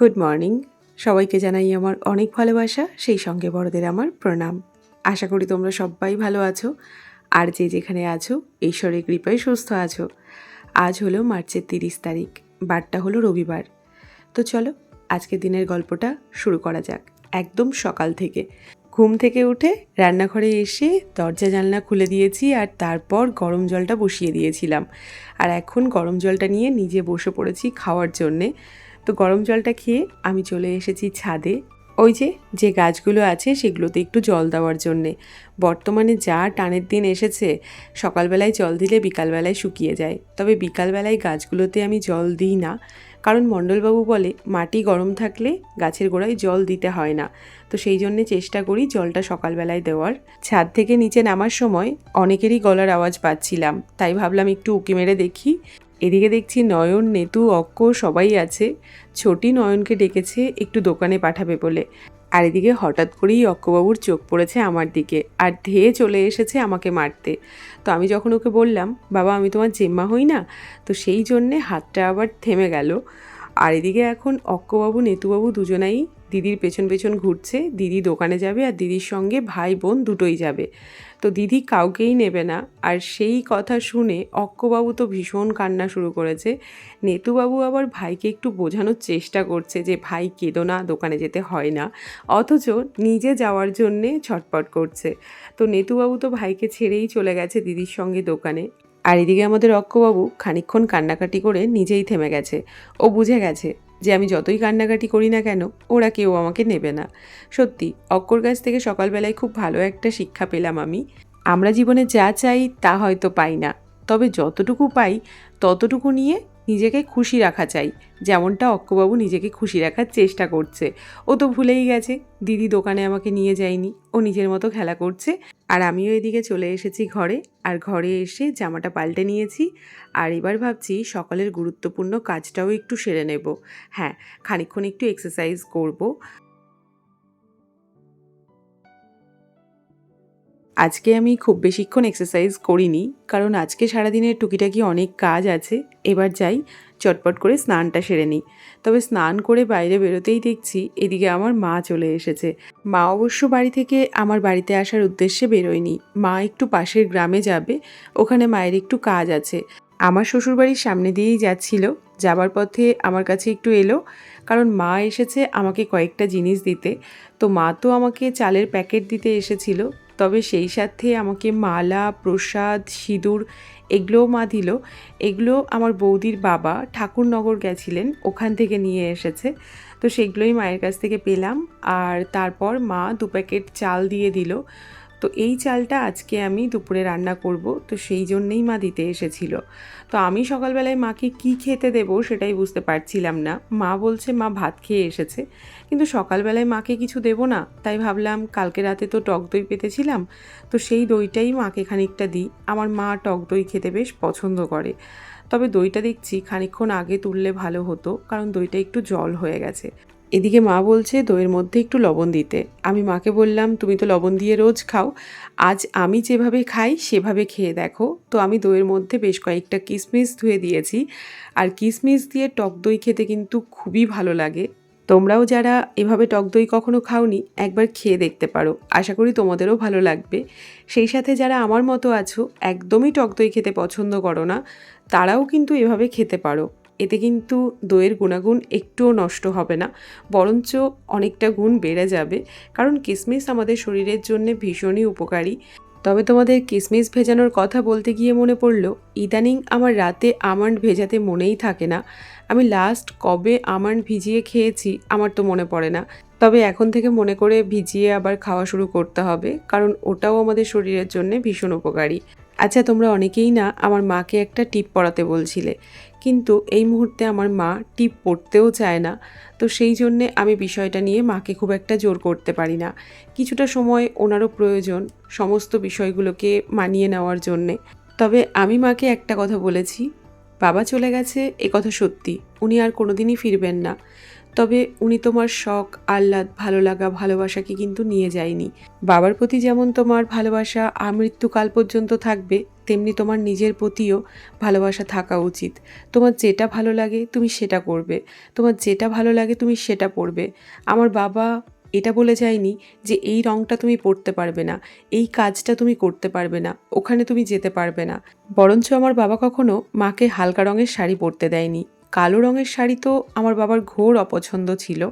Good morning সবাইকে জানাই আমার অনেক ভালোবাসা, সেই সঙ্গে বড়দের আমার প্রণাম। আশা করি তোমরা সবাই ভালো আছো। আর যে যেখানে আছো, ঈশ্বরের কৃপায় সুস্থ আছো। আজ হলো মার্চের তিরিশ তারিখ, বারটা হলো রবিবার। তো চলো, আজকের দিনের গল্পটা শুরু করা যাক। একদম সকাল থেকে। ঘুম থেকে উঠে রান্নাঘরে এসে দরজা জানলা খুলে দিয়েছি আর তারপর গরম জলটা বসিয়ে দিয়েছিলাম। আর এখন গরম জলটা নিয়ে নিজে বসে পড়েছি খাওয়ার জন্যে। তো গরম জলটা খেয়ে আমি চলে এসেছি ছাদে। ওই যে যে গাছগুলো আছে সেগুলোতে একটু জল দেওয়ার জন্যে। বর্তমানে যা টানের দিন এসেছে, সকালবেলায় জল দিলে বিকালবেলায় শুকিয়ে যায়। তবে বিকালবেলায় গাছগুলোতে আমি জল দিই না। কারণ মণ্ডলবাবু বলে, মাটি গরম থাকলে গাছের গোড়ায় জল দিতে হয় না। তো সেই জন্যে চেষ্টা করি জলটা সকালবেলায় দেওয়ার। ছাদ থেকে নিচে নামার সময় অনেকেরই গলার আওয়াজ পাচ্ছিলাম। তাই ভাবলাম একটু উঁকি মেরে দেখি। এদিকে দেখছি নয়ন, নেতু, অক্ক সবাই আছে। ছোটি নয়নকে ডেকেছে, একটু দোকানে পাঠাবে বলে। আর এদিকে হঠাৎ করেই অক্কবাবুর চোখ পড়েছে আমার দিকে আর ধেয়ে চলে এসেছে আমাকে মারতে। তো আমি যখন ওকে বললাম, বাবা, আমি তোমার জেম্মা হই না? তো সেই জন্যে হাতটা আবার থেমে গেল। আর এদিকে এখন অক্কবাবু, নেতুবাবু দুজনাই দিদির পেছন পেছন ঘুরছে, দিদি দোকানে যাবে আর দিদির সঙ্গে ভাই বোন দুটোই যাবে। তো দিদি কাউকেই নেবে না। আর সেই কথা শুনে অক্কবাবু তো ভীষণ কান্না শুরু করেছে। নেতুবাবু আবার ভাইকে একটু বোঝানোর চেষ্টা করছে যে, ভাই, কেঁদো না, দোকানে যেতে হয় না। অথচ নিজে যাওয়ার জন্যে ছটপট করছে। তো নেতুবাবু তো ভাইকে ছেড়েই চলে গেছে দিদির সঙ্গে দোকানে। আর এদিকে আমাদের অক্কবাবু খানিক্ষণ কান্নাকাটি করে নিজেই থেমে গেছে। ও বুঝে গেছে যে আমি যতই কান্নাকাটি করি না কেন, ওরা কেউ আমাকে নেবে না। সত্যি, অক্কর কাছ থেকে সকালবেলায় খুব ভালো একটা শিক্ষা পেলাম আমি। আমরা জীবনে যা চাই, তা হয়তো পাই না। তবে যতটুকু পাই, ততটুকু নিয়ে নিজেকে খুশি রাখা চাই। যেমনটা অক্কবাবু নিজেকে খুশি রাখার চেষ্টা করছে। ও তো ভুলেই গেছে, দিদি দোকানে আমাকে নিয়ে যায়নি, ও নিজের মতো খেলা করছে। আর আমিও এদিকে চলে এসেছি ঘরে, আর ঘরে এসে জামাটা পাল্টে নিয়েছি। আর এবার ভাবছি সকালের গুরুত্বপূর্ণ কাজটাও একটু সেরে নেব। হ্যাঁ খানিক্ষণ একটু এক্সারসাইজ করব। আজকে আমি খুব বেশিক্ষণ এক্সারসাইজ করিনি, কারণ আজকে সারাদিনের টুকিটাকি অনেক কাজ আছে। এবার যাই, চটপট করে স্নানটা সেরে নিই। তবে স্নান করে বাইরে বেরোতেই দেখছি এদিকে আমার মা চলে এসেছে। মা অবশ্য বাড়ি থেকে আমার বাড়িতে আসার উদ্দেশ্যে বেরোয়নি। মা একটু পাশের গ্রামে যাবে, ওখানে মায়ের একটু কাজ আছে। আমার শ্বশুরবাড়ির সামনে দিয়েই যাচ্ছিল। যাবার পথে আমার কাছে একটু এলো, কারণ মা এসেছে আমাকে কয়েকটা জিনিস দিতে। তো মা তো আমাকে চালের প্যাকেট দিতে এসেছিল, তবে সেই সাথে আমাকে মালা, প্রসাদ, সিঁদুর এগুলোও মা দিল। এগুলো আমার বৌদির বাবা ঠাকুরনগর গেছিলেন, ওখান থেকে নিয়ে এসেছে। তো সেগুলোই মায়ের কাছ থেকে পেলাম, আর তারপর মা দু প্যাকেট চাল দিয়ে দিল। তো এই চালটা আজকে আমি দুপুরে রান্না করব, তো সেই জন্যেই মা দিতে এসেছিল। তো আমি সকালবেলায় মাকে কি খেতে দেব সেটাই বুঝতে পারছিলাম না। মা বলছে, মা ভাত খেয়ে এসেছে। কিন্তু সকালবেলায় মাকে কিছু দেব না, তাই ভাবলাম কালকে রাতে তো টক দই পেতেছিলাম, তো সেই দইটাই মাকে খানিকটা দিই। আমার মা টক দই খেতে বেশ পছন্দ করে। তবে দইটা দেখছি খানিক্ষণ আগে তুললে ভালো হতো, কারণ দইটা একটু জল হয়ে গেছে। এদিকে মা বলছে, দইয়ের মধ্যে একটু লবণ দিতে। আমি মাকে বললাম, তুমি তো লবণ দিয়ে রোজ খাও। আজ আমি যেভাবে খাই, সেভাবে খেয়ে দেখো। তো আমি দইয়ের মধ্যে বেশ কয়েকটা কিশমিশ ধুয়ে দিয়েছি। আর কিশমিশ দিয়ে টক দই খেতে কিন্তু খুবই ভালো লাগে। তোমরাও যারা এভাবে টক দই কখনো খাওনি, একবার খেয়ে দেখতে পারো। আশা করি তোমাদেরও ভালো লাগবে। সেই সাথে যারা আমার মতো আছো, একদমই টক দই খেতে পছন্দ করো না, তারাও কিন্তু এভাবে খেতে পারো। এতে কিন্তু দইয়ের গুণাগুণ একটুও নষ্ট হবে না, বরঞ্চ অনেকটা গুণ বেড়ে যাবে। কারণ কিশমিশ আমাদের শরীরের জন্য ভীষণই উপকারী। তবে তোমাদের কিশমিশ ভেজানোর কথা বলতে গিয়ে মনে পড়ল, ইদানিং আমার রাতে আমন্ড ভেজাতে মনেই থাকে না। আমি লাস্ট কবে আমন্ড ভিজিয়ে খেয়েছি আমার তো মনে পড়ে না। তবে এখন থেকে মনে করে ভিজিয়ে আবার খাওয়া শুরু করতে হবে, কারণ ওটাও আমাদের শরীরের জন্য ভীষণ উপকারী। আচ্ছা তোমরা অনেকেই না আমার মাকে একটা টিপ পড়াতে বলছিলে। কিন্তু এই মুহূর্তে আমার মা টিপ পড়তেও চায় না। তো সেই জন্যে আমি বিষয়টা নিয়ে মাকে খুব একটা জোর করতে পারি না। কিছুটা সময় ওনারও প্রয়োজন সমস্ত বিষয়গুলোকে মানিয়ে নেওয়ার জন্যে। তবে আমি মাকে একটা কথা বলেছি, বাবা চলে গেছে, এ কথা সত্যি। উনি আর কোনোদিনই ফিরবেন না। তবে উনি তোমার শখ, আহ্লাদ ভালো লাগা ভালোবাসাকে কিন্তু নিয়ে যায়নি। বাবার প্রতি যেমন তোমার ভালোবাসা আমৃত্যুকাল পর্যন্ত থাকবে, তেমনি তোমার নিজের প্রতিও ভালোবাসা থাকা উচিত। তোমার যেটা ভালো লাগে তুমি সেটা করবে। তোমার যেটা ভালো লাগে তুমি সেটা পরবে আমার বাবা এটা বলে যায়নি যে এই রঙটা তুমি পরতে পারবে না, এই কাজটা তুমি করতে পারবে না, ওখানে তুমি যেতে পারবে না। বরঞ্চ আমার বাবা কখনো মাকে হালকা রঙের শাড়ি পরতে দেয়নি। কালো রঙের শাড়ি তো আমার বাবার ঘোর অপছন্দ ছিল।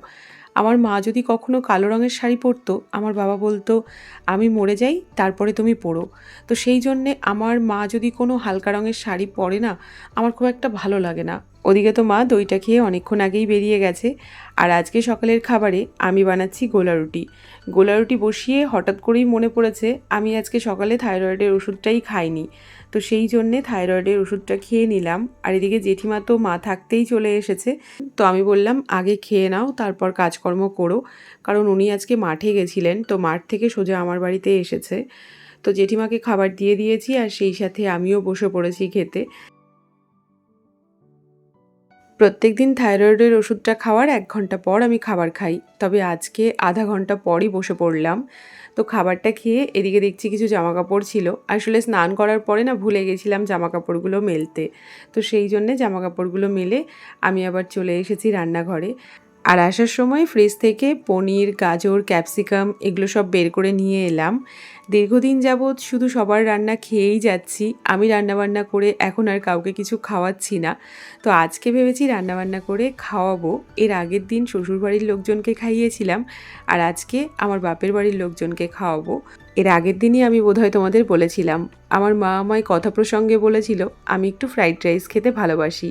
আমার মা যদি কখনো কালো রঙের শাড়ি পরতো, আমার বাবা বলতো, আমি মরে যাই, তারপরে তুমি পরো। তো সেই জন্যে আমার মা যদি কোনো হালকা রঙের শাড়ি পরে না, আমার খুব একটা ভালো লাগে না। ওদিকে তো মা দইটা খেয়ে অনেকক্ষণ আগেই বেরিয়ে গেছে। আর আজকে সকালের খাবারে আমি বানাচ্ছি গোলা রুটি। গোলা রুটি বসিয়ে হঠাৎ করেই মনে পড়েছে, আমি আজকে সকালে থাইরয়েডের ওষুধটাই খাইনি। তো সেই জন্যে থাইরয়েডের ওষুধটা খেয়ে নিলাম। আর এদিকে জেঠিমা তো মা থাকতেই চলে এসেছে। তো আমি বললাম, আগে খেয়ে নাও, তারপর কাজকর্ম করো। কারণ উনি আজকে মাঠে গেছিলেন, তো মাঠ থেকে সোজা আমার বাড়িতে এসেছে। তো জেঠিমাকে খাবার দিয়ে দিয়েছি আর সেই সাথে আমিও বসে পড়েছি খেতে। প্রত্যেক দিন থাইরয়েডের ওষুধটা খাওয়ার এক ঘণ্টা পর আমি খাবার খাই। তবে আজকে আধা ঘণ্টা পরই বসে পড়লাম। তো খাবারটা খেয়ে এদিকে দেখছি কিছু জামা কাপড় ছিল। আসলে স্নান করার পরে না ভুলে গেছিলাম জামা কাপড়গুলো মেলতে। তো সেই জন্যে জামা কাপড়গুলো মেলে আমি আবার চলে এসেছি রান্নাঘরে। আর আসার সময় ফ্রিজ থেকে পনির, গাজর ক্যাপসিকাম এগুলো সব বের করে নিয়ে এলাম। দীর্ঘদিন যাবৎ শুধু সবার রান্না খেয়েই যাচ্ছি। আমি রান্নাবান্না করে এখন আর কাউকে কিছু খাওয়াচ্ছি না। তো আজকে ভেবেছি রান্নাবান্না করে খাওয়াবো। এর আগের দিন শ্বশুরবাড়ির লোকজনকে খাইয়েছিলাম আর আজকে আমার বাপের বাড়ির লোকজনকে খাওয়াবো। এর আগের দিনই আমি বোধহয় তোমাদের বলেছিলাম। আমার মা আমায় কথা প্রসঙ্গে বলেছিল, আমি একটু ফ্রাইড রাইস খেতে ভালোবাসি।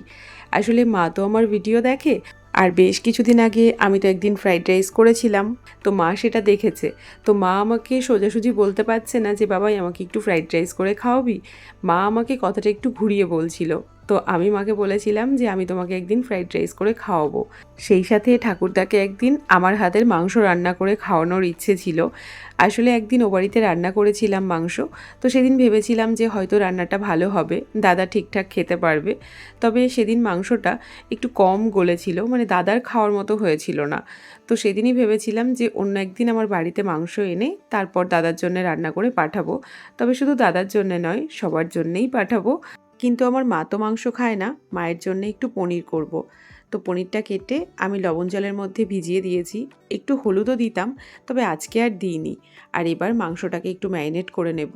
আসলে মা তো আমার ভিডিও দেখে আর বেশ কিছুদিন আগে আমি তো একদিন ফ্রাইড রাইস করেছিলাম। তো মা সেটা দেখেছে। তো মা আমাকে সোজাসুজি বলতে পারছে না যে, বাবাই, আমাকে একটু ফ্রাইড রাইস করে খাওয়াবি? মা আমাকে কথাটা একটু ঘুরিয়ে বলছিল। তো আমি মাকে বলেছিলাম যে আমি তোমাকে একদিন ফ্রাইড রাইস করে খাওয়াবো। সেই সাথে ঠাকুরদাকে একদিন আমার হাতের মাংস রান্না করে খাওয়ানোর ইচ্ছে ছিল। আসলে একদিন ও বাড়িতে রান্না করেছিলাম মাংস। তো সেদিন ভেবেছিলাম যে হয়তো রান্নাটা ভালো হবে, দাদা ঠিকঠাক খেতে পারবে। তবে সেদিন মাংসটা একটু কম গলেছিল মানে দাদার খাওয়ার মতো হয়েছিল না। তো সেদিনই ভেবেছিলাম যে অন্য একদিন আমার বাড়িতে মাংস এনে তারপর দাদার জন্য রান্না করে পাঠাবো। তবে শুধু দাদার জন্যে নয়, সবার জন্যেই পাঠাবো। কিন্তু আমার মা তো মাংস খায় না, মায়ের জন্য একটু পনির করব। তো পনিরটা কেটে আমি লবণ জলের মধ্যে ভিজিয়ে দিয়েছি, একটু হলুদও দিতাম, তবে আজকে আর দিইনি আর এবার মাংসটাকে একটু ম্যারিনেট করে নেব।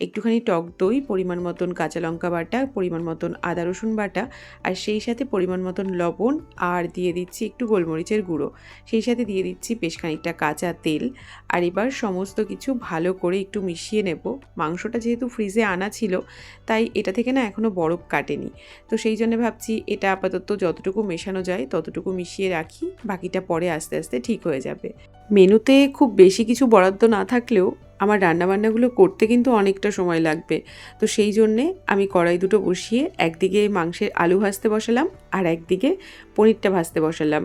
একটুখানি টক দই, পরিমাণ মতন কাঁচা লঙ্কা বাটা, পরিমাণ মতন আদা রসুন বাটা আর সেই সাথে পরিমাণ মতন লবণ আর দিয়ে দিচ্ছি একটু গোলমরিচের গুঁড়ো। সেই সাথে দিয়ে দিচ্ছি বেশ খানিকটা কাঁচা তেল। আর এবার সমস্ত কিছু ভালো করে একটু মিশিয়ে নেব। মাংসটা যেহেতু ফ্রিজে আনা ছিল, তাই এটা থেকে না এখনও বরফ কাটেনি। তো সেই জন্য ভাবছি এটা আপাতত যতটুকু মেশানো যায় ততটুকু মিশিয়ে রাখি, বাকিটা পরে আস্তে আস্তে ঠিক হয়ে যাবে। মেনুতে খুব বেশি কিছু বরাদ্দ না থাকলেও আমার রান্নাবান্নাগুলো করতে কিন্তু অনেকটা সময় লাগবে। তো সেই জন্যে আমি কড়াই দুটো বসিয়ে একদিকে মাংসের আলু ভাজতে বসালাম আর একদিকে পনিরটা ভাজতে বসালাম।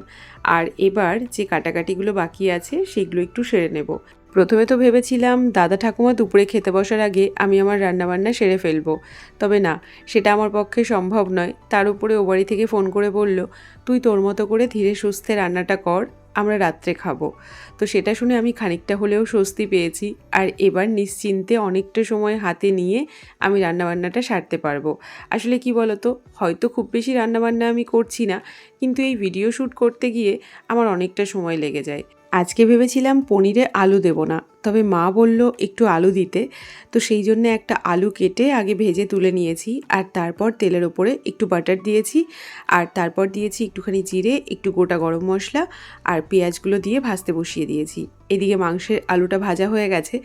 আর এবার যে কাটাকাটিগুলো বাকি আছে সেগুলো একটু সেরে নেব। প্রথমে তো ভেবেছিলাম দাদা ঠাকুমা দুপুরে খেতে বসার আগে আমি আমার রান্নাবান্না সেরে ফেলব। তবে না, সেটা আমার পক্ষে সম্ভব নয়। তার উপরে ও বাড়ি থেকে ফোন করে বলল, তুই তোর মতো করে ধীরে সুস্থে রান্নাটা কর আমরা রাত্রে খাব। তো সেটা শুনে আমি খানিকটা হলেও স্বস্তি পেয়েছি। আর এবার নিশ্চিন্তে অনেকটা সময় হাতে নিয়ে আমি রান্নাবান্নাটা সারতে পারব। আসলে কি বলতো, হয়তো খুব বেশি রান্নাবান্না আমি করছি না, কিন্তু এই ভিডিও শ্যুট করতে গিয়ে আমার অনেকটা সময় লেগে যায়। আজকে ভেবেছিলাম পনিরে আলু দেব না, তবে মা বলল একটু আলু দিতে। তো সেই জন্য একটা আলু কেটে আগে ভেজে তুলে নিয়েছি, আর তারপর তেলের ওপরে একটু বাটার দিয়েছি, আর তারপর দিয়েছি একটুখানি জিরে, একটু গোটা গরম মশলা, আর পেঁয়াজগুলো দিয়ে ভাজতে বসিয়ে দিয়েছি। এদিকে মাংসের আলুটা ভাজা হয়ে গেছে,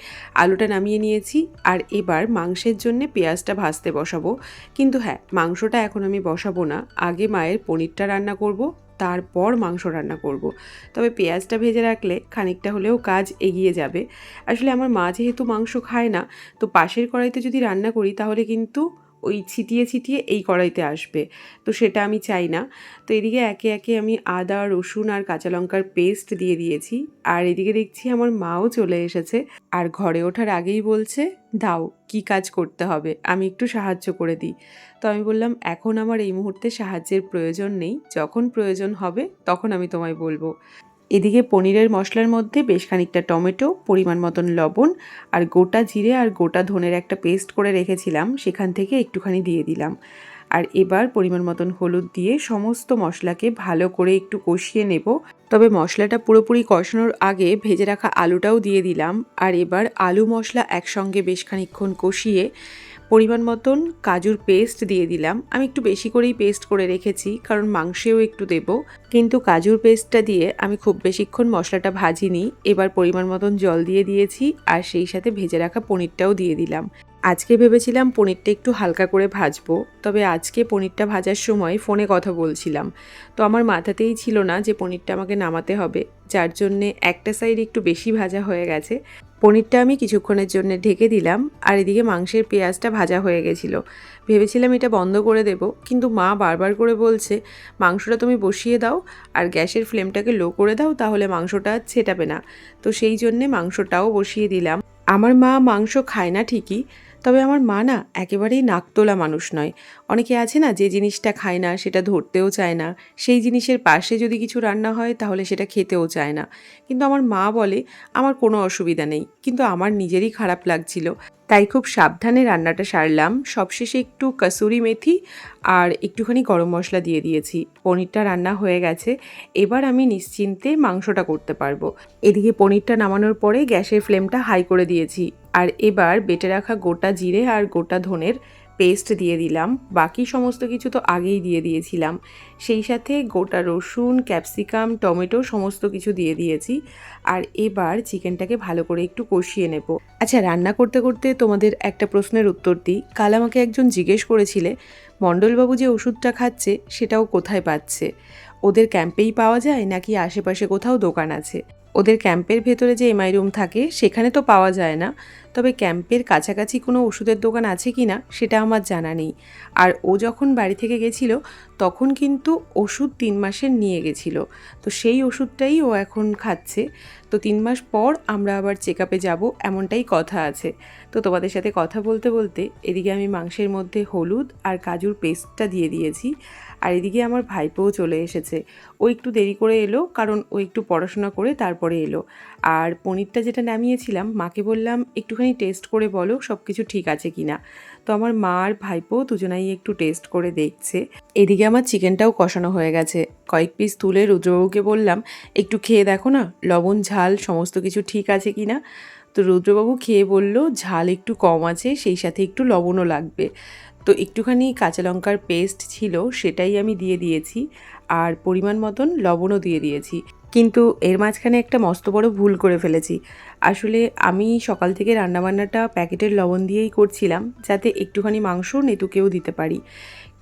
আলুটা নামিয়ে নিয়েছি, আর এবার মাংসের জন্য পেঁয়াজটা ভাজতে বসাবো। কিন্তু হ্যাঁ মাংসটা এখন আমি বসাবো না, আগে মায়ের পনিরটা রান্না করব। তারপর মাংস রান্না করব। তবে পেঁয়াজটা ভেজে রাখলে খানিকটা হলেও কাজ এগিয়ে যাবে আসলে আমার মা যেহেতু মাংস খায় না, তো পাশের কড়াইতে যদি রান্না করি তাহলে কিন্তু ওই ছিটিয়ে ছিটিয়ে এই কড়াইতে আসবে। তো সেটা আমি চাই না। তো এদিকে একে একে আমি আদা, রসুন আর কাঁচা লঙ্কার পেস্ট দিয়ে দিয়েছি। আর এদিকে দেখছি আমার মাও চলে এসেছে। আর ঘরে ওঠার আগেই বলছে, দাও, কি কাজ করতে হবে? আমি একটু সাহায্য করে দিই। তো আমি বললাম, এখন আমার এই মুহূর্তে সাহায্যের প্রয়োজন নেই। যখন প্রয়োজন হবে, তখন আমি তোমায় বলব। এদিকে পনিরের মশলার মধ্যে বেশ খানিকটা টমেটো, পরিমাণ মতন লবণ আর গোটা জিরে আর গোটা ধনের একটা পেস্ট করে রেখেছিলাম, সেখান থেকে একটুখানি দিয়ে দিলাম। আর এবার পরিমাণ মতন হলুদ দিয়ে সমস্ত মশলাকে ভালো করে একটু কষিয়ে নেব। তবে মশলাটা পুরোপুরি কষানোর আগে ভেজে রাখা আলুটাও দিয়ে দিলাম। আর এবার আলু মশলা একসঙ্গে বেশ খানিকক্ষণ কষিয়ে পরিমাণ মতন কাজুর পেস্ট দিয়ে দিলাম। আমি একটু বেশি করেই পেস্ট করে রেখেছি, কারণ মাংসেও একটু দেব। কিন্তু কাজুর পেস্টটা দিয়ে আমি খুব বেশিক্ষণ মশলাটা ভাজিনি। এবার পরিমাণ মতন জল দিয়ে দিয়েছি, আর সেই সাথে ভেজে রাখা পনিরটাও দিয়ে দিলাম। আজকে ভেবেছিলাম পনিরটা একটু হালকা করে ভাজবো, তবে আজকে পনিরটা ভাজার সময় ফোনে কথা বলছিলাম। তো আমার মাথাতেই ছিল না যে পনিরটা আমাকে নামাতে হবে, যার জন্যে একটা সাইড একটু বেশি ভাজা হয়ে গেছে। পনিরটা আমি কিছুক্ষণের জন্য ঢেকে দিলাম, আর এদিকে মাংসের পেঁয়াজটা ভাজা হয়ে গেছিল। ভেবেছিলাম এটা বন্ধ করে দেব, কিন্তু মা বারবার করে বলছে, মাংসটা তুমি বসিয়ে দাও, আর গ্যাসের ফ্লেমটাকে লো করে দাও, তাহলে মাংসটা ছেটাবে না। তো সেই জন্যে মাংসটাও বসিয়ে দিলাম। আমার মা মাংস খায় না ঠিকই তবে আমার মা না একেবারেই নাকতোলা মানুষ নয়। অনেকে আছে না যে জিনিসটা খায় না, সেটা ধরতেও চায় না। সেই জিনিসের পাশে যদি কিছু রান্না হয়, তাহলে সেটা খেতেও চায় না। কিন্তু আমার মা বলে, আমার কোনো অসুবিধা নেই। কিন্তু আমার নিজেরই খারাপ লাগছিল। তাই খুব সাবধানে রান্নাটা সারলাম। সবশেষে একটু কাসুরি মেথি আর একটুখানি গরম মশলা দিয়ে দিয়েছি। পনিরটা রান্না হয়ে গেছে। এবার আমি নিশ্চিন্তে মাংসটা করতে পারব। এদিকে পনিরটা নামানোর পরে গ্যাসের ফ্লেমটা হাই করে দিয়েছি। আর এবার বেটে রাখা গোটা জিরে আর গোটা ধনের পেস্ট দিয়ে দিলাম। বাকি সমস্ত কিছু তো আগেই দিয়ে দিয়েছিলাম। সেই সাথে গোটা রসুন ক্যাপসিকাম টমেটো সমস্ত কিছু দিয়ে দিয়েছি। আর এবার চিকেনটাকে ভালো করে একটু কষিয়ে নেব। আচ্ছা রান্না করতে করতে তোমাদের একটা প্রশ্নের উত্তর দিই। কাল আমাকে একজন জিজ্ঞেস করেছিলে, মণ্ডলবাবু যে ওষুধটা খাচ্ছে সেটাও কোথায় পাচ্ছে? ওদের ক্যাম্পেই পাওয়া যায় নাকি আশেপাশে কোথাও দোকান আছে? ওদের ক্যাম্পের ভেতরে যে এমআই রুম থাকে, সেখানে তো পাওয়া যায় না। তবে ক্যাম্পের কাছাকাছি কোনো ওষুধের দোকান আছে কি না, সেটা আমার জানা নেই। আর ও যখন বাড়ি থেকে গেছিল, তখন কিন্তু ওষুধ তিন মাসের নিয়ে গেছিল। তো সেই ওষুধটাই ও এখন খাচ্ছে। তো তিন মাস পর আমরা আবার চেক আপে যাব, এমনটাই কথা আছে। তো তোমাদের সাথে কথা বলতে বলতে এদিকে আমি মাংসের মধ্যে হলুদ আর কাজুর পেস্টটা দিয়ে দিয়েছি। আর এদিকে আমার ভাইপোও চলে এসেছে। ও একটু দেরি করে এলো, কারণ ও একটু পড়াশোনা করে তারপরে এলো। আর পনিরটা যেটা নামিয়েছিলাম, মাকে বললাম, একটুখানি টেস্ট করে বলো সব কিছু ঠিক আছে কি না তো আমার মা আর ভাইপো দুজনাই একটু টেস্ট করে দেখছে। এদিকে আমার চিকেনটাও কষানো হয়ে গেছে। কয়েক পিস তুলে রুদ্রবাবুকে বললাম, একটু খেয়ে দেখো না, লবণ, ঝাল, সমস্ত কিছু ঠিক আছে কি না তো রুদ্রবাবু খেয়ে বলল, ঝাল একটু কম আছে, সেই সাথে একটু লবণও লাগবে। তো একটুখানি কাঁচা লঙ্কার পেস্ট ছিল, সেটাই আমি দিয়ে দিয়েছি। আর পরিমাণ মতন লবণও দিয়ে দিয়েছি। কিন্তু এর মাঝখানে একটা মস্ত বড় ভুল করে ফেলেছি। আসলে আমি সকাল থেকে রান্নাবান্নাটা প্যাকেটের লবণ দিয়েই করছিলাম, যাতে একটুখানি মাংস নেতুকেও দিতে পারি।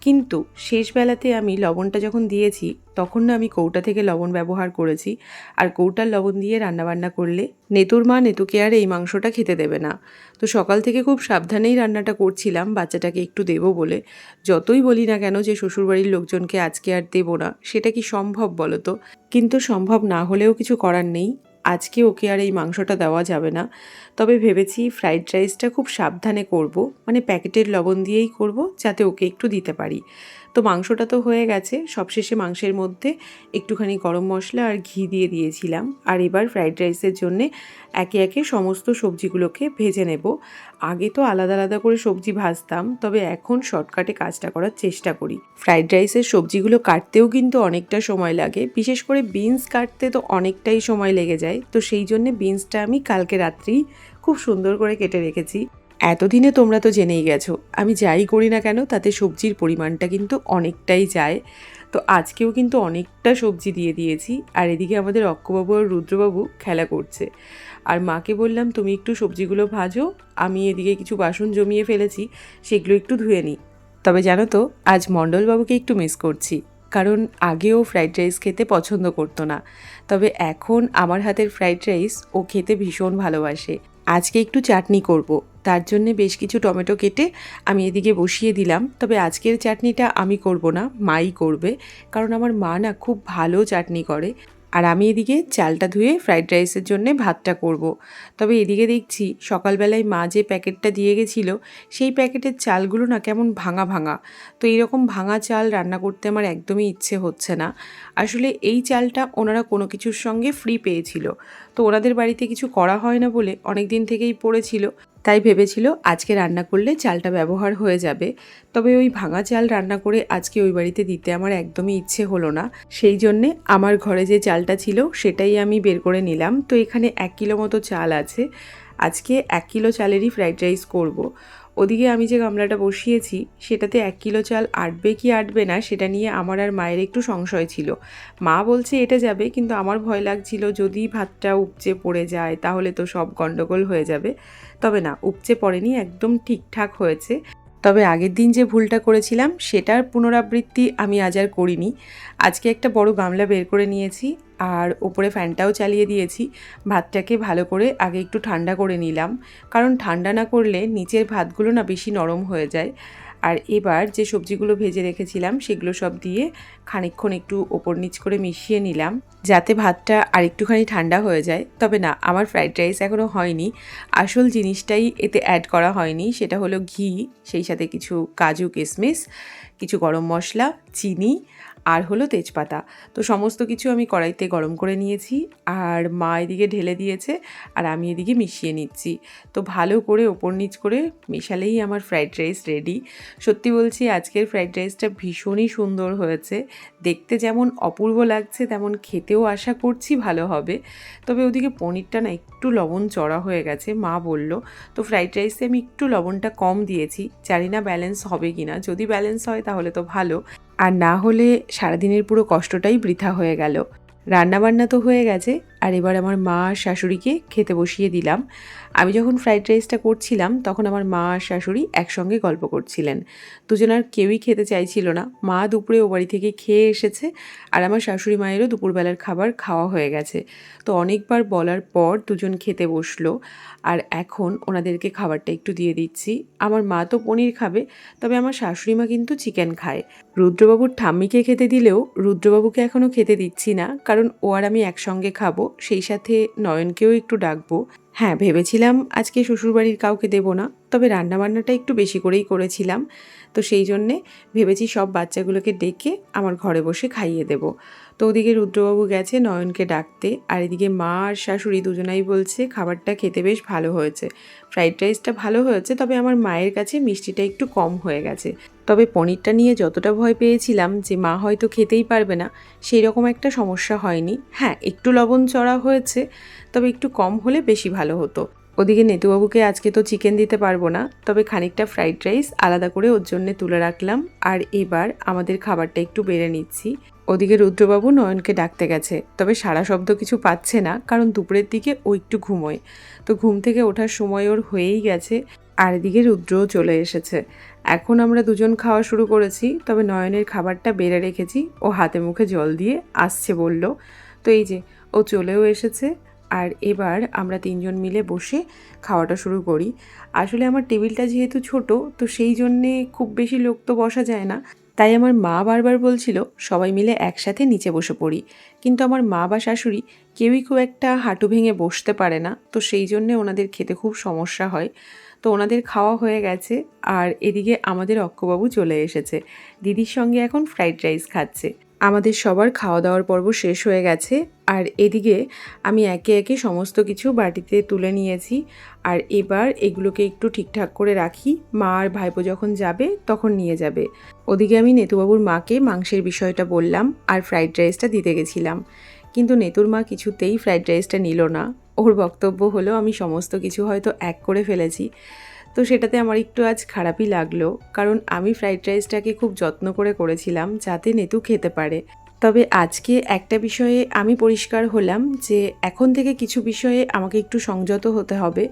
কিন্তু শেষ বেলাতে আমি লবণটা যখন দিয়েছি, তখন না আমি কৌটা থেকে লবণ ব্যবহার করেছি। আর কৌটার লবণ দিয়ে রান্নাবান্না করলে নেতুর মা নেতুকে আর এই মাংসটা খেতে দেবে না। তো সকাল থেকে খুব সাবধানেই রান্নাটা করছিলাম, বাচ্চাটাকে একটু দেবো বলে। যতই বলি না কেন যে শ্বশুরবাড়ির লোকজনকে আজকে আর দেবো না, সেটা কি সম্ভব বলো তো? কিন্তু সম্ভব না হলেও কিছু করার নেই। আজকে ওকে আর এই মাংসটা দেওয়া যাবে না। তবে ভেবেছি ফ্রাইড রাইসটা খুব সাবধানে করব। মানে প্যাকেটের লবণ দিয়েই করব, যাতে ওকে একটু দিতে পারি। তো মাংসটা তো হয়ে গেছে। সবশেষে মাংসের মধ্যে একটুখানি গরম মশলা আর ঘি দিয়ে দিয়েছিলাম। আর এবার ফ্রাইড রাইসের জন্যে একে একে সমস্ত সবজিগুলোকে ভেজে নেব। আগে তো আলাদা আলাদা করে সবজি ভাজতাম, তবে এখন শর্টকাটে কাজটা করার চেষ্টা করি। ফ্রাইড রাইসের সবজিগুলো কাটতেও কিন্তু অনেকটা সময় লাগে। বিশেষ করে বিনস কাটতে তো অনেকটাই সময় লেগে যায়। তো সেই জন্যে বিনসটা আমি কালকে রাত্রি খুব সুন্দর করে কেটে রেখেছি। এতদিনে তোমরা তো জেনেই গেছো, আমি যাই করি না কেন, তাতে সবজির পরিমাণটা কিন্তু অনেকটাই যায়। তো আজকেও কিন্তু অনেকটা সবজি দিয়ে দিয়েছি, আর এদিকে আমাদের অক্ষবাবু আর রুদ্রবাবু খেলা করছে। আর মাকে বললাম, তুমি একটু সবজিগুলো ভাজো, আমি এদিকে কিছু বাসন জমিয়ে ফেলেছি, সেগুলো একটু ধুয়ে নিই। তবে জানো তো, আজ মণ্ডলবাবুকে একটু মিস করছি, কারণ আগেও ফ্রাইড রাইস খেতে পছন্দ করতো না। তবে এখন আমার হাতের ফ্রাইড রাইস ও খেতে ভীষণ ভালোবাসে। আজকে একটু চাটনি করব। তার জন্যে বেশ কিছু টমেটো কেটে আমি এদিকে বসিয়ে দিলাম। তবে আজকের চাটনিটা আমি করব না, মাই করবে। কারণ আমার মা না খুব ভালো চাটনি করে। আর আমি এদিকে চালটা ধুয়ে ফ্রাইড রাইসের জন্য ভাতটা করব। তবে এদিকে দেখছি সকালবেলায় মা যে প্যাকেটটা দিয়ে গেছিল, সেই প্যাকেটের চালগুলো না কেমন ভাঙা ভাঙা। তো এইরকম ভাঙা চাল রান্না করতে আমার একদমই ইচ্ছে হচ্ছে না। আসলে এই চালটা ওনারা কোনো কিছুর সঙ্গে ফ্রি পেয়েছিল। তো ওনাদের বাড়িতে কিছু করা হয় না বলে অনেক দিন থেকেই পড়েছিল। তাই ভেবেছিল আজকে রান্না করলে চালটা ব্যবহার হয়ে যাবে। তবে ওই ভাঙা চাল রান্না করে আজকে ওই বাড়িতে দিতে আমার একদমই ইচ্ছে হলো না। সেই জন্যে আমার ঘরে যে চালটা ছিল সেটাই আমি বের করে নিলাম। তো এখানে এক কিলো মতো চাল আছে। আজকে এক কিলো চালেরই ফ্রাইড রাইস করব। ওদিকে আমি যে গামলাটা বসিয়েছি সেটাতে এক কিলো চাল আটবে কি আটবে না সেটা নিয়ে আমার আর মায়ের একটু সংশয় ছিল। মা বলছে এটা যাবে কিন্তু আমার ভয় লাগছিল যদি ভাতটা উপচে পড়ে যায় তাহলে তো সব গণ্ডগোল হয়ে যাবে। তবে না, উপচে পড়েনি, একদম ঠিকঠাক হয়েছে। তবে আগের দিন যে ভুলটা করেছিলাম, সেটার পুনরাবৃত্তি আমি আজ আর করিনি। আজকে একটা বড় গামলা বের করে নিয়েছি আর ওপরে ফ্যানটাও চালিয়ে দিয়েছি। ভাতটাকে ভালো করে আগে একটু ঠান্ডা করে নিলাম। কারণ ঠান্ডা না করলে নিচের ভাতগুলো না বেশি নরম হয়ে যায়। আর এবার যে সবজিগুলো ভেজে রেখেছিলাম, সেগুলো সব দিয়ে খানিকক্ষণ একটু ওপর নিচ করে মিশিয়ে নিলাম, যাতে ভাতটা আর একটুখানি ঠান্ডা হয়ে যায়। তবে না, আমার ফ্রাইড রাইস এখনও হয়নি। আসল জিনিসটাই এতে অ্যাড করা হয়নি, সেটা হলো ঘি, সেই সাথে কিছু কাজু কিশমিশ কিছু গরম মশলা, চিনি আর হলো তেজপাতা। তো সমস্ত কিছু আমি কড়াইতে গরম করে নিয়েছি আর মা এদিকে ঢেলে দিয়েছে আর আমি এদিকে মিশিয়ে নিচ্ছি। তো ভালো করে ওপর নিচ করে মেশালেই আমার ফ্রাইড রাইস রেডি সত্যি বলছি, আজকের ফ্রাইড রাইসটা ভীষণই সুন্দর হয়েছে। দেখতে যেমন অপূর্ব লাগছে, তেমন খেতেও আশা করছি ভালো হবে। তবে ওদিকে পনিরটা না একটু লবণ চড়া হয়ে গেছে, মা বলল। তো ফ্রাইড রাইসে আমি একটু লবণটা কম দিয়েছি। জানি না ব্যালেন্স হবে কি না যদি ব্যালেন্স হয় তাহলে তো ভালো। আর না হলে সারাদিনের পুরো কষ্টটাই বৃথা হয়ে গেল। রান্নাবান্না তো হয়ে গেছে। আর এবার আমার মা আর শাশুড়িকে খেতে বসিয়ে দিলাম। আমি যখন ফ্রাইড রাইসটা করছিলাম, তখন আমার মা আর শাশুড়ি একসঙ্গে গল্প করছিলেন। দুজনার কেউই খেতে চাইছিল না। মা দুপুরে ও বাড়ি থেকে খেয়ে এসেছে আর আমার শাশুড়ি মায়েরও দুপুরবেলার খাবার খাওয়া হয়ে গেছে। তো অনেকবার বলার পর দুজন খেতে বসল আর এখন ওনাদেরকে খাবারটা একটু দিয়ে দিচ্ছি। আমার মা তো পনির খাবে, তবে আমার শাশুড়ি মা কিন্তু চিকেন খায়। রুদ্রবাবুর ঠাম্মিকে খেতে দিলেও রুদ্রবাবুকে এখনও খেতে দিচ্ছি না, কারণ ও আর আমি একসঙ্গে খাব। সেই সাথে নয়নকেও একটু ডাকবো। হ্যাঁ ভেবেছিলাম আজকে শ্বশুরবাড়ির কাউকে দেব না, তবে রান্নাবান্নাটা একটু বেশি করেই করেছিলাম। তো সেই জন্যে ভেবেছি সব বাচ্চাগুলোকে ডেকে আমার ঘরে বসে খাইয়ে দেব। তো ওদিকে রুদ্রবাবু গেছে নয়নকে ডাকতে। আর এদিকে মা আর শাশুড়ি দুজনাই বলছে, খাবারটা খেতে বেশ ভালো হয়েছে। ফ্রাইড রাইসটা ভালো হয়েছে, তবে আমার মায়ের কাছে মিষ্টিটা একটু কম হয়ে গেছে। তবে পনিরটা নিয়ে যতটা ভয় পেয়েছিলাম যে মা হয়তো খেতেই পারবে না সেই রকম একটা সমস্যা হয়নি। হ্যাঁ একটু লবণ চড়া হয়েছে, তবে একটু কম হলে বেশি ভালো হতো। ওদিকে নেতুবাবুকে আজকে তো চিকেন দিতে পারব না, তবে খানিকটা ফ্রাইড রাইস আলাদা করে ওর জন্য তুলে রাখলাম। আর এবার আমাদের খাবারটা একটু বেড়ে নিচ্ছি। ওদিকে রুদ্রবাবু নয়নকে ডাকতে গেছে, তবে সারা শব্দ কিছু পাচ্ছে না, কারণ দুপুরের দিকে ও একটু ঘুমোয়। তো ঘুম থেকে ওঠার সময় ওর হয়েই গেছে, আর এদিকে রুদ্রও চলে এসেছে। এখন আমরা দুজন খাওয়া শুরু করেছি, তবে নয়নের খাবারটা বেড়ে রেখেছি। ও হাতে মুখে জল দিয়ে আসছে বলল, তো এই যে, ও চলেও এসেছে। আর এবার আমরা তিনজন মিলে বসে খাওয়াটা শুরু করি। আসলে আমার টেবিলটা যেহেতু ছোট, তো সেই জন্যে খুব বেশি লোক তো বসা যায় না। তাই আমার মা বারবার বলছিল, সবাই মিলে একসাথে নিচে বসে পড়ি। কিন্তু আমার মা বা শাশুড়ি কেউই খুব একটা হাঁটু ভেঙে বসতে পারে না, তো সেই জন্যে ওনাদের খেতে খুব সমস্যা হয়। তো ওনাদের খাওয়া হয়ে গেছে আর এদিকে আমাদের অক্কবাবু চলে এসেছে। দিদির সঙ্গে এখন ফ্রাইড রাইস খাচ্ছে। আমাদের সবার খাওয়া দাওয়ার পর্ব শেষ হয়ে গেছে। আর এদিকে আমি একে একে সমস্ত কিছু বাটিতে তুলে নিয়েছি। আর এবার এগুলোকে একটু ঠিকঠাক করে রাখি। মা আর ভাইপো যখন যাবে, তখন নিয়ে যাবে। ওদিকে আমি নেতুবাবুর মাকে মাংসের বিষয়টা বললাম আর ফ্রাইড রাইসটা দিতে গেছিলাম। কিন্তু নেতুর মা কিছুতেই ফ্রাইড রাইসটা নিল না। ওর বক্তব্য হলো, আমি সমস্ত কিছু হয়তো এক করে ফেলেছি। তো সেটাতে আমার একটু আজ খারাপই লাগল, কারণ আমি ফ্রাইড রাইসটাকে খুব যত্ন করে করেছিলাম যাতে নেতু খেতে পারে। তবে আজকে একটা বিষয়ে আমি পরিষ্কার হলাম যে এখন থেকে কিছু বিষয়ে আমাকে একটু সংযত হতে হবে,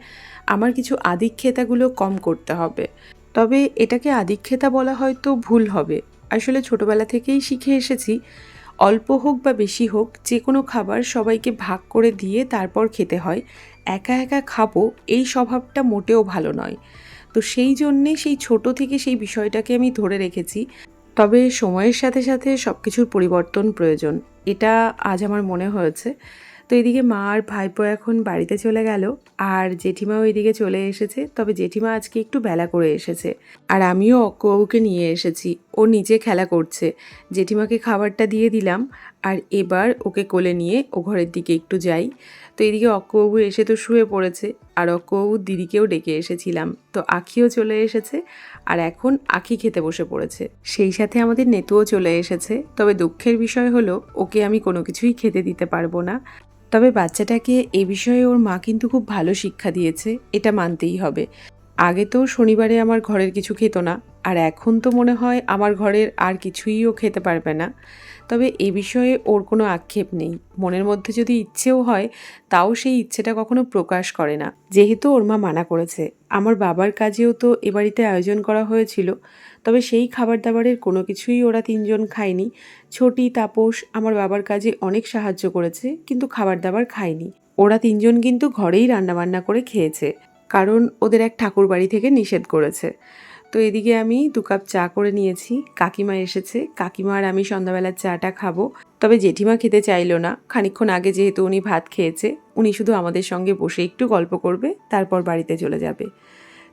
আমার কিছু আদিক্ষেতাগুলো কম করতে হবে। তবে এটাকে আদিক্ষেতা বলা হয়তো ভুল হবে। আসলে ছোটবেলা থেকেই শিখে এসেছি, অল্প হোক বা বেশি হোক যে কোনো খাবার সবাইকে ভাগ করে দিয়ে তারপর খেতে হয় একা একা খাব, এই স্বভাবটা মোটেও ভালো নয়। তো সেই জন্যে সেই ছোট থেকে সেই বিষয়টাকে আমি ধরে রেখেছি। তবে সময়ের সাথে সাথে সব কিছুর পরিবর্তন প্রয়োজন। এটা আজ আমার মনে হয়েছে। তো এদিকে মা আর ভাইপো এখন বাড়িতে চলে গেল আর জেঠিমাও এদিকে চলে এসেছে, তবে জেঠিমা আজকে একটু বেলা করে এসেছে। আর আমিও অক্কুবাবুকে নিয়ে এসেছি, ও নিজে খেলা করছে। জেঠিমাকে খাবারটা দিয়ে দিলাম আর এবার ওকে কোলে নিয়ে ও ঘরের দিকে একটু যাই। তো এদিকে অক্কুবাবু এসে তো শুয়ে পড়েছে আর অক্কুবাবুর দিদিকেও ডেকে এসেছিলাম। তো আখিও চলে এসেছে আর এখন আখি খেতে বসে পড়েছে। সেই সাথে আমাদের নেতুও চলে এসেছে, তবে দুঃখের বিষয় হলো ওকে আমি কোনো কিছুই খেতে দিতে পারব না। তবে বাচ্চাটাকে এ বিষয়ে ওর মা কিন্তু খুব ভালো শিক্ষা দিয়েছে, এটা মানতেই হবে। আগে তো শনিবারে আমার ঘরের কিছু খেত না, আর এখন তো মনে হয় আমার ঘরের আর কিছুই ও খেতে পারবে না। তবে এ বিষয়ে ওর কোনো আক্ষেপ নেই। মনের মধ্যে যদি ইচ্ছেও হয়, তাও সেই ইচ্ছেটা কখনো প্রকাশ করে না। যেহেতু ওর মা মানা করেছে। আমার বাবার কাজেও তো এ বাড়িতে আয়োজন করা হয়েছিল, তবে সেই খাবার দাবারের কোনো কিছুই ওরা তিনজন খায়নি। ছোটি, তাপস আমার বাবার কাজে অনেক সাহায্য করেছে, কিন্তু খাবার দাবার খায়নি। ওরা তিনজন কিন্তু ঘরেই রান্নাবান্না করে খেয়েছে, কারণ ওদের এক ঠাকুর বাড়ি থেকে নিষেধ করেছে। তো এদিকে আমি দু কাপ চা করে নিয়েছি। কাকিমা এসেছে। কাকিমা আর আমি সন্ধ্যাবেলার চাটা খাব। তবে জেঠিমা খেতে চাইলো না। খানিকক্ষণ আগে যেহেতু উনি ভাত খেয়েছে, উনি শুধু আমাদের সঙ্গে বসে একটু গল্প করবে, তারপর বাড়িতে চলে যাবে।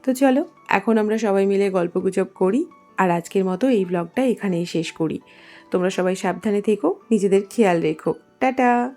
তো চলো, এখন আমরা সবাই মিলে গল্পগুজব করি। আর আজকের মতো এই ব্লগটা এখানেই শেষ করি। তোমরা সবাই সাবধানে থেকো, নিজেদের খেয়াল রেখো। টাটা!